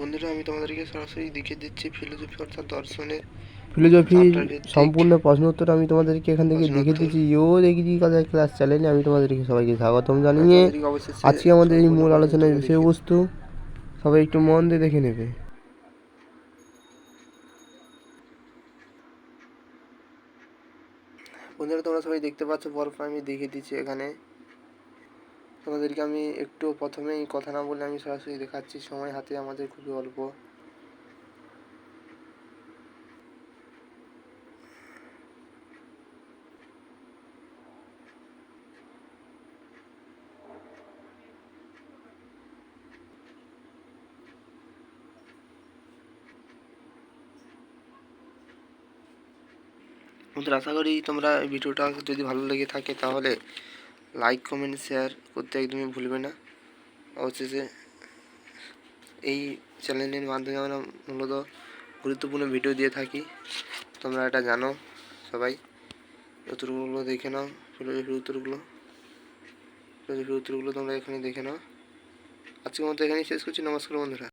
বন্ধুরা আমি তোমাদেরকে সরাসরি দেখিয়ে দিচ্ছি ফিলোসফি অর্থাৎ দর্শনের ভিত্তিক সম্পূর্ণ প্রশ্ন উত্তর আমি তোমাদেরকে এখান থেকে দেখে দিচ্ছি। ইও দেখি কাজের ক্লাস চ্যানেলে আমি তোমাদেরকে সবাইকে স্বাগতম জানিয়ে তোমাদেরকে আজকে আমাদের এই মূল আলোচনার বিষয়বস্তু। সবাই একটু মন দিয়ে দেখে নেবে। বন্ধুরা তোমরা সবাই দেখতে পাচ্ছ বরফ আমি দেখে দিচ্ছি এখানে। তোমাদেরকে আমি একটু প্রথমেই কথা না বলে আমি সরাসরি দেখাচ্ছি। সময় হাতে আমাদের খুবই অল্প। আশা করি তোমরা ভিডিওটা যদি ভালো লেগে থাকে তাহলে লাইক কমেন্ট শেয়ার করতে একদমই ভুলবে না। অবশেষে এই চ্যানেলের মাধ্যমে আমরা মূলত গুরুত্বপূর্ণ ভিডিও দিয়ে থাকি। তোমরা এটা জানো সবাই। উত্তরগুলো দেখে নাও ফিলোসফির উত্তরগুলো। ফিলোসফির উত্তরগুলো তোমরা এখানে দেখে নাও। আজকের মতো এখানেই শেষ করছি। নমস্কার বন্ধুরা।